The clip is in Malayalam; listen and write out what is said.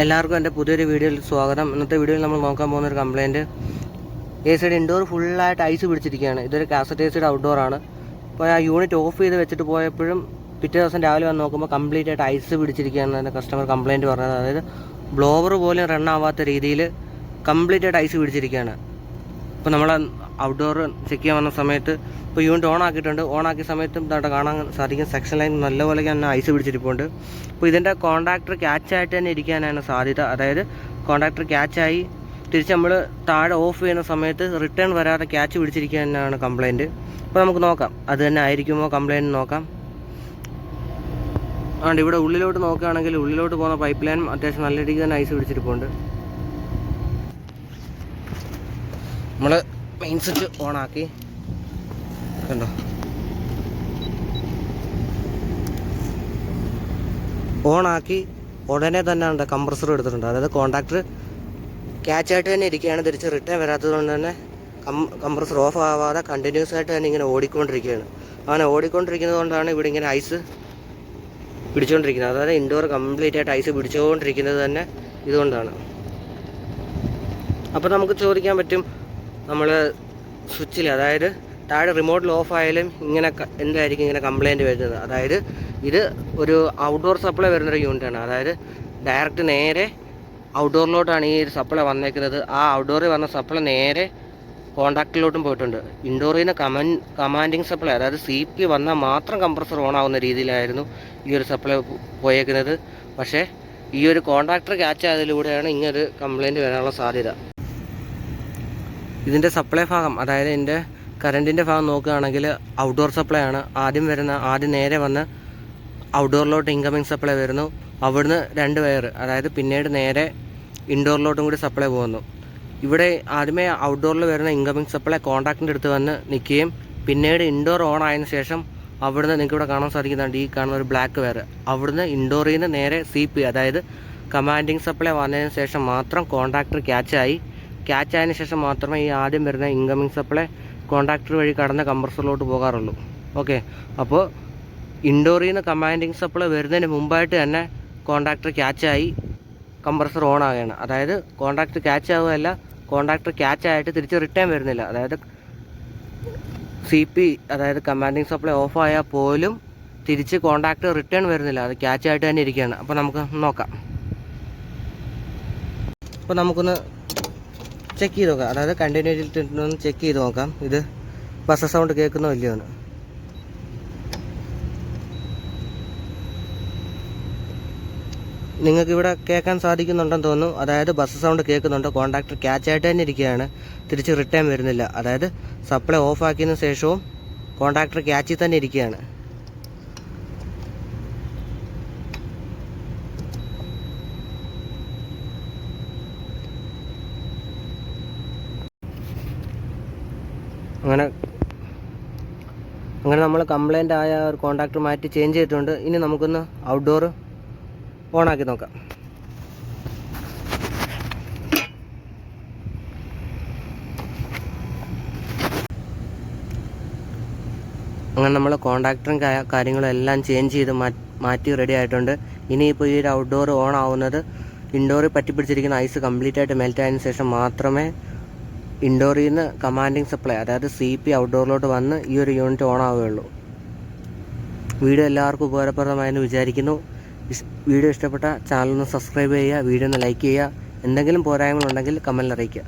എല്ലാവർക്കും എന്റെ പുതിയൊരു വീഡിയോയിൽ സ്വാഗതം. ഇന്നത്തെ വീഡിയോയിൽ നമ്മൾ നോക്കാൻ പോകുന്ന ഒരു കംപ്ലയിന്റ് എ സൈഡ് ഇൻഡോർ ഫുള്ളായിട്ട് ഐസ് പിടിച്ചിരിക്കുകയാണ്. ഇതൊരു കാസറ്റ് എ സൈഡ് ഔട്ട്ഡോർ ആണ്. അപ്പോൾ ആ യൂണിറ്റ് ഓഫ് ചെയ്ത് വെച്ചിട്ട് പോയപ്പോഴും പിറ്റേ ദിവസം രാവിലെ വന്ന് നോക്കുമ്പോൾ കംപ്ലീറ്റ് ആയിട്ട് ഐസ് പിടിച്ചിരിക്കുകയാണ് എന്റെ കസ്റ്റമർ കംപ്ലയിന്റ് പറഞ്ഞത്. അതായത് ബ്ലോവർ പോലും റൺ ആവാത്ത രീതിയിൽ കംപ്ലീറ്റ് ആയിട്ട് ഐസ് പിടിച്ചിരിക്കുകയാണ്. അപ്പോൾ നമ്മൾ ഔട്ട്ഡോർ ചെക്ക് ചെയ്യാൻ വന്ന സമയത്ത് ഇപ്പോൾ യൂണിറ്റ് ഓൺ ആക്കിയിട്ടുണ്ട്. ഓൺ ആക്കിയ സമയത്തും ഇതായിട്ട് കാണാൻ സാധിക്കും. സെക്ഷൻ ലൈൻ നല്ലപോലെ തന്നെ ഐസ് പിടിച്ചിരിപ്പുണ്ട്. അപ്പോൾ ഇതിന്റെ കോൺട്രാക്ടർ ക്യാച്ചായിട്ട് തന്നെ ഇരിക്കാനാണ് സാധ്യത. അതായത് കോൺട്രാക്ടർ ക്യാച്ചായി തിരിച്ച് നമ്മൾ താഴെ ഓഫ് ചെയ്യുന്ന സമയത്ത് റിട്ടേൺ വരാതെ ക്യാച്ച് പിടിച്ചിരിക്കാനാണ് കംപ്ലയിന്റ് അപ്പോൾ നമുക്ക് നോക്കാം. അത് തന്നെ ആയിരിക്കുമോ കംപ്ലയിന്റ് നോക്കാം. ആണ്ട് ഇവിടെ ഉള്ളിലോട്ട് നോക്കുകയാണെങ്കിൽ ഉള്ളിലോട്ട് പോകുന്ന പൈപ്പ് ലൈൻ അത്യാവശ്യം നല്ല രീതിയിൽ തന്നെ ഐസ് പിടിച്ചിരിപ്പുണ്ട്. നമ്മൾ മെയിൻ സ്വിച്ച് ഓൺ ആക്കി. കണ്ടോ? ഓൺ ആക്കി ഉടനെ തന്നെ ഉണ്ട് കംപ്രസർ എടുത്തിട്ടുണ്ട്. അതായത് കോൺട്രാക്ടർ ക്യാച്ച് ആയിട്ട് തന്നെ ഇരിക്കുകയാണ്. തിരിച്ച് റിട്ടേൺ വരാത്തതുകൊണ്ട് തന്നെ കംപ്രസർ ഓഫ് ആവാതെ കണ്ടിന്യൂസ് ആയിട്ട് തന്നെ ഇങ്ങനെ ഓടിക്കൊണ്ടിരിക്കുകയാണ്. അങ്ങനെ ഓടിക്കൊണ്ടിരിക്കുന്നത് കൊണ്ടാണ് ഇവിടെ ഇങ്ങനെ ഐസ് പിടിച്ചുകൊണ്ടിരിക്കുന്നത് അതായത് ഇൻഡോർ കംപ്ലീറ്റ് ആയിട്ട് ഐസ് പിടിച്ചുകൊണ്ടിരിക്കുന്നത് തന്നെ ഇതുകൊണ്ടാണ്. അപ്പോൾ നമുക്ക് ചോദിക്കാൻ പറ്റും നമ്മൾ സ്വിച്ചിൽ അതായത് താഴെ റിമോട്ടിൽ ഓഫ് ആയാലും ഇങ്ങനെ എന്തായിരിക്കും ഇങ്ങനെ കംപ്ലൈന്റ് വരുന്നത്? അതായത് ഇത് ഒരു ഔട്ട്ഡോർ സപ്ലൈ വരുന്നൊരു യൂണിറ്റാണ് അതായത് ഡയറക്റ്റ് നേരെ ഔട്ട്ഡോറിലോട്ടാണ് ഈ ഒരു സപ്ലൈ വന്നേക്കുന്നത്. ആ ഔട്ട്ഡോറിൽ വന്ന സപ്ലൈ നേരെ കോണ്ടാക്റ്റിലോട്ടും പോയിട്ടുണ്ട്. ഇൻഡോറിൽ നിന്ന് കമൻ കമാൻഡിങ് സപ്ലൈ അതായത് സി പി വന്നാൽ മാത്രം കംപ്രസർ ഓൺ ആവുന്ന രീതിയിലായിരുന്നു ഈ ഒരു സപ്ലൈ പോയേക്കുന്നത്. പക്ഷേ ഈ ഒരു കോൺട്രാക്ടർ ക്യാച്ച് ആയതിലൂടെയാണ് ഇങ്ങനൊരു കംപ്ലൈന്റ് വരാനുള്ള സാധ്യത. ഇതിന്റെ സപ്ലൈ ഭാഗം അതായത് എന്റെ കറണ്ടിന്റെ ഭാഗം നോക്കുകയാണെങ്കിൽ ഔട്ട്ഡോർ സപ്ലൈ ആണ്. ആദ്യം വരുന്ന ആദ്യം നേരെ വന്ന് ഔട്ട്ഡോറിലോട്ട് ഇൻകമിങ് സപ്ലൈ വരുന്നു. അവിടുന്ന് രണ്ട് വയർ അതായത് പിന്നീട് നേരെ ഇൻഡോറിലോട്ടും കൂടി സപ്ലൈ പോകുന്നു. ഇവിടെ ആദ്യമേ ഔട്ട്ഡോറിൽ വരുന്ന ഇൻകമിങ് സപ്ലൈ കോൺടാക്റ്റിന്റെ അടുത്ത് വന്ന് നിൽക്കുകയും പിന്നീട് ഇൻഡോർ ഓൺ ആയതിന് ശേഷം അവിടുന്ന് നിങ്ങൾക്ക് ഇവിടെ കാണാൻ സാധിക്കുന്നുണ്ട് ഈ കാണുന്ന ഒരു ബ്ലാക്ക് വയർ അവിടുന്ന് ഇൻഡോറിൽ നിന്ന് നേരെ സി അതായത് കമാൻഡിങ് സപ്ലൈ വന്നതിന് ശേഷം മാത്രം കോൺട്രാക്ടർ ക്യാച്ചായി ക്യാച്ച് ആയതിനു ശേഷം മാത്രമേ ഈ ആദ്യം വരുന്ന ഇൻകമിങ് സപ്ലൈ കോൺട്രാക്ടർ വഴി കടന്ന കംപ്രസറിലോട്ട് പോകാറുള്ളൂ. ഓക്കെ അപ്പോൾ ഇൻഡോറിൽ നിന്ന് കമാൻഡിങ് സപ്ലൈ വരുന്നതിന് മുമ്പായിട്ട് തന്നെ കോൺട്രാക്ടർ ക്യാച്ചായി കംപ്രസർ ഓൺ ആവുകയാണ്. അതായത് കോൺട്രാക്ടർ ക്യാച്ച് ആവുകയല്ല കോൺട്രാക്ടർ ക്യാച്ച് ആയിട്ട് തിരിച്ച് റിട്ടേൺ വരുന്നില്ല. അതായത് സി പി അതായത് കമാൻഡിങ് സപ്ലൈ ഓഫ് ആയാൽ പോലും തിരിച്ച് കോൺട്രാക്ട് റിട്ടേൺ വരുന്നില്ല. അത് ക്യാച്ച് ആയിട്ട് തന്നെ ഇരിക്കുകയാണ്. അപ്പോൾ നമുക്ക് നോക്കാം. അപ്പോൾ നമുക്കൊന്ന് ചെക്ക് ചെയ്ത് നോക്കാം. അതായത് കണ്ടിന്യൂറ്റി ഒന്ന് ചെക്ക് ചെയ്ത് നോക്കാം. ഇത് ബസ് സൗണ്ട് കേൾക്കുന്നോ ഇല്ലയോ എന്ന്. നിങ്ങൾക്ക് ഇവിടെ കേൾക്കാൻ സാധിക്കുന്നുണ്ടെന്ന് തോന്നുന്നു. അതായത് ബസ് സൗണ്ട് കേൾക്കുന്നുണ്ട്. കോൺട്രാക്ടർ ക്യാച്ച് ആയിട്ട് തന്നെ ഇരിക്കുകയാണ്. തിരിച്ച് റിട്ടേൺ വരുന്നില്ല. അതായത് സപ്ലൈ ഓഫ് ആക്കിയതിന് ശേഷവും കോൺട്രാക്ടർ ക്യാച്ചിൽ തന്നെ ഇരിക്കുകയാണ്. അങ്ങനെ അങ്ങനെ നമ്മൾ കംപ്ലൈന്റ് ആയ ഒരു കോൺട്രാക്ടർ മാറ്റി ചേഞ്ച് ചെയ്തിട്ടുണ്ട്. ഇനി നമുക്കൊന്ന് ഔട്ട്ഡോർ ഓണാക്കി നോക്കാം. അങ്ങനെ നമ്മൾ കോൺട്രാക്ടറും കാര്യങ്ങളും എല്ലാം ചേഞ്ച് ചെയ്ത് മാറ്റി റെഡി ആയിട്ടുണ്ട്. ഇനിയിപ്പോൾ ഈ ഒരു ഔട്ട്ഡോർ ഓൺ ആവുന്നത് ഇൻഡോറിൽ പറ്റിപ്പിടിച്ചിരിക്കുന്ന ഐസ് കംപ്ലീറ്റ് ആയിട്ട് മെൽറ്റ് ആയതിനു ശേഷം മാത്രമേ ഇൻഡോറിൽ നിന്ന് കമാൻഡിങ് സപ്ലൈ അതായത് സി പി ഔട്ട്ഡോറിലോട്ട് വന്ന് ഈ ഒരു യൂണിറ്റ് ഓൺ ആവുകയുള്ളൂ വീഡിയോ എല്ലാവർക്കും ഉപകാരപ്രദമായെന്ന് വിചാരിക്കുന്നു. വീഡിയോ ഇഷ്ടപ്പെട്ട ചാനൽ ഒന്ന് സബ്സ്ക്രൈബ് ചെയ്യുക വീഡിയോ ഒന്ന് ലൈക്ക് ചെയ്യുക. എന്തെങ്കിലും പോരായ്മകളുണ്ടെങ്കിൽ കമന്റിൽ അറിയിക്കുക.